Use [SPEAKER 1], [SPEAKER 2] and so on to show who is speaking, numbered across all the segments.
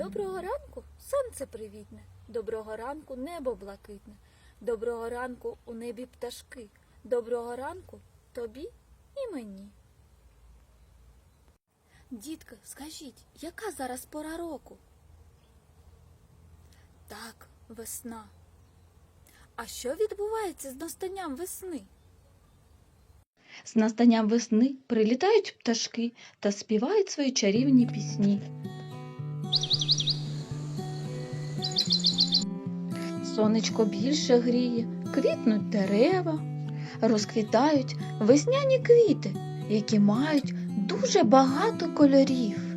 [SPEAKER 1] Доброго ранку сонце привітне, доброго ранку небо блакитне, доброго ранку у небі пташки, доброго ранку тобі і мені. Дітки, скажіть, яка зараз пора року? Так, весна. А що відбувається з настанням весни?
[SPEAKER 2] З настанням весни прилітають пташки та співають свої чарівні пісні. Сонечко більше гріє, квітнуть дерева, розквітають весняні квіти, які мають дуже багато кольорів.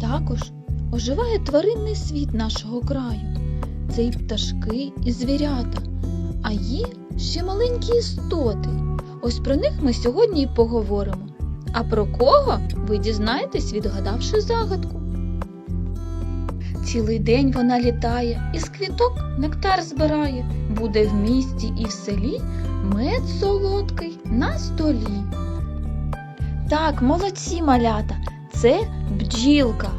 [SPEAKER 2] Також оживає тваринний світ нашого краю. Це і пташки, і звірята, а є ще маленькі істоти. Ось про них ми сьогодні і поговоримо. А про кого ви дізнаєтесь, відгадавши загадку. Цілий день вона літає, із квіток нектар збирає, буде в місті і в селі мед солодкий на столі. Так, молодці малята, це бджілка.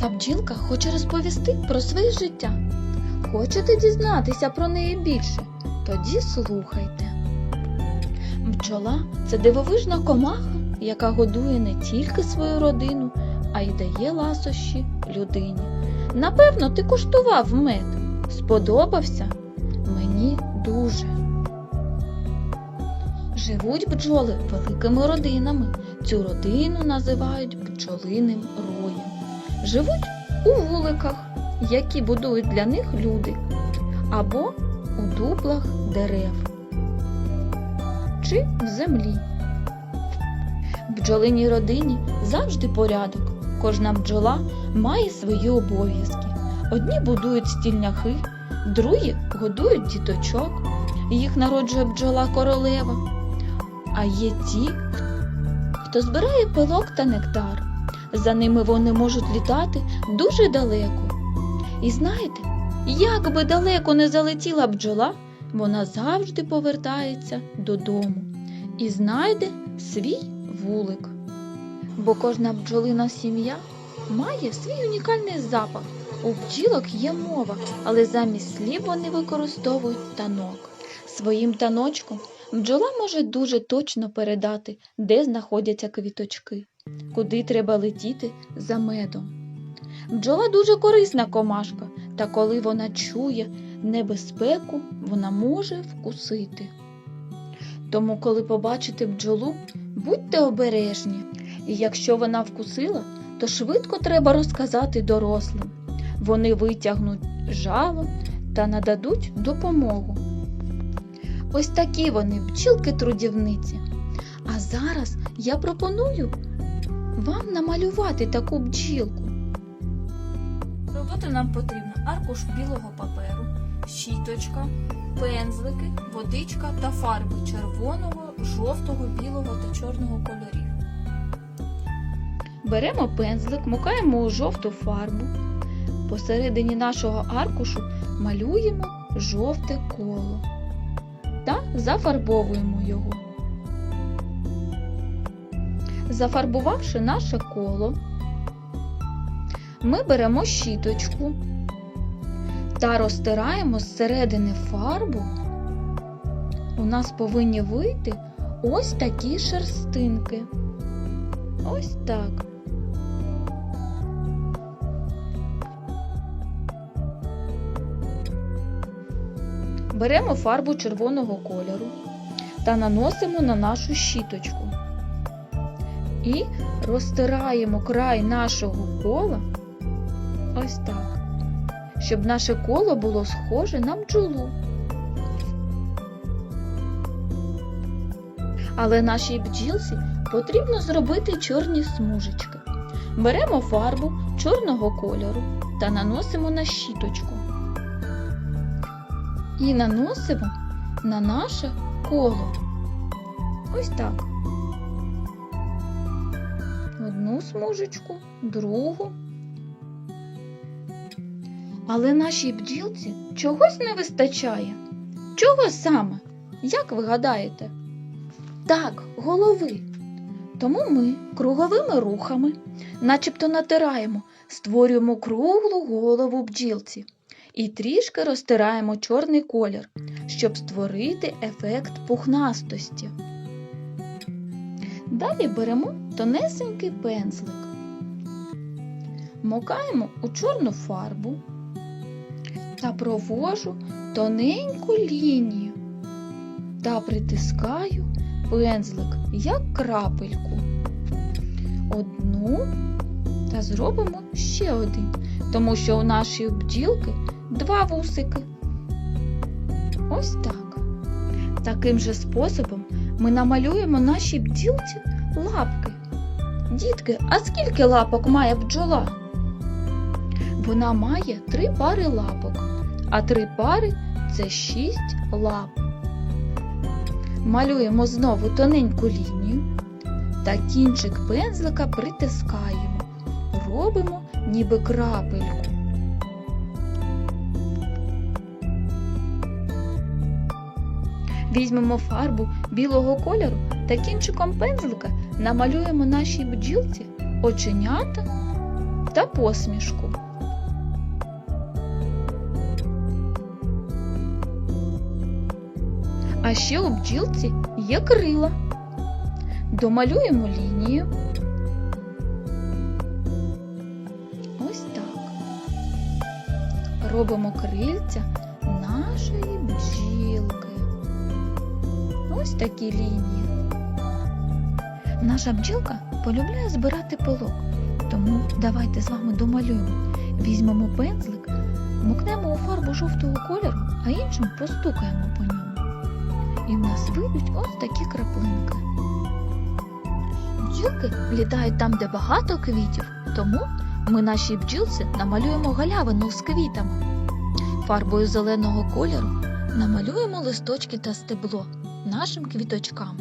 [SPEAKER 2] Ця бджілка хоче розповісти про своє життя. Хочете дізнатися про неї більше? Тоді слухайте. Бджола це дивовижна комаха, яка годує не тільки свою родину, а й дає ласощі людині. Напевно, ти куштував мед. Сподобався? Мені дуже. Живуть бджоли великими родинами. Цю родину називають бджолиним роєм живуть у вуликах, які будують для них люди, або у дуплах дерев чи в землі. В бджолиній родині завжди порядок. Кожна бджола має свої обов'язки. Одні будують стільняхи, другі годують діточок, їх народжує бджола королева. А є ті, хто збирає пилок та нектар. За ними вони можуть літати дуже далеко. І знаєте, як би далеко не залетіла бджола, вона завжди повертається додому і знайде свій вулик. Бо кожна бджолина сім'я має свій унікальний запах. У бджілок є мова, але замість слів вони використовують танок. Своїм таночком бджола може дуже точно передати, де знаходяться квіточки куди треба летіти за медом. Бджола дуже корисна комашка, та коли вона чує небезпеку, вона може вкусити. Тому, коли побачите бджолу, будьте обережні, і якщо вона вкусила, то швидко треба розказати дорослим. Вони витягнуть жало та нададуть допомогу. Ось такі вони, бджілки-трудівниці. А зараз я пропоную вам намалювати таку бджілку.
[SPEAKER 1] Роботи нам потрібно аркуш білого паперу, щіточка, пензлики, водичка та фарби червоного, жовтого, білого та чорного кольорів.
[SPEAKER 2] Беремо пензлик, мукаємо у жовту фарбу. Посередині нашого аркушу малюємо жовте коло та зафарбовуємо його. Зафарбувавши наше коло, ми беремо щіточку та розтираємо зсередини фарбу. У нас повинні вийти ось такі шерстинки. Ось так. Беремо фарбу червоного кольору та наносимо на нашу щіточку і розтираємо край нашого кола ось так, щоб наше коло було схоже на бджолу. Але нашій бджілці потрібно зробити чорні смужечки. Беремо фарбу чорного кольору та наносимо на щіточку. І наносимо на наше коло. Ось так одну смужечку, другу. Але нашій бджілці чогось не вистачає. Чого саме? Як ви гадаєте? Так, голови. Тому ми круговими рухами, начебто натираємо, створюємо круглу голову бджілці і трішки розтираємо чорний колір, щоб створити ефект пухнастості. Далі беремо тонесенький пензлик, мокаємо у чорну фарбу та провожу тоненьку лінію та притискаю пензлик як крапельку. Одну та зробимо ще один, тому що у нашої бджілки два вусики. Ось так. Таким же способом ми намалюємо нашій бджілці лапки. Дітки, а скільки лапок має бджола? Вона має три пари лапок, а три пари це шість лап. Малюємо знову тоненьку лінію та кінчик пензлика притискаємо. Робимо ніби крапельку. Візьмемо фарбу білого кольору та кінчиком пензлика намалюємо нашій бджілці оченята та посмішку. А ще у бджілці є крила. Домалюємо лінію. Ось так. Робимо крильця нашої бджілки. Ось такі лінії. Наша бджілка полюбляє збирати пилок, тому давайте з вами домалюємо. Візьмемо пензлик, мокнемо у фарбу жовтого кольору, а іншим постукаємо по ньому. І в нас вийдуть ось такі краплинки. Бджілки літають там, де багато квітів, тому ми нашій бджілці намалюємо галявину з квітами. Фарбою зеленого кольору намалюємо листочки та стебло нашим квіточкам.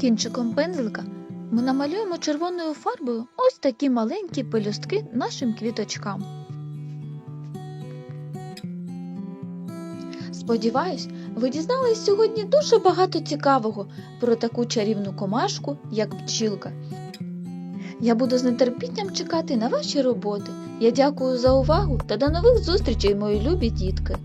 [SPEAKER 2] Кінчиком пензлика ми намалюємо червоною фарбою ось такі маленькі пелюстки нашим квіточкам. Сподіваюсь, ви дізнались сьогодні дуже багато цікавого про таку чарівну комашку, як бджілка. Я буду з нетерпінням чекати на ваші роботи. Я дякую за увагу та до нових зустрічей, мої любі дітки!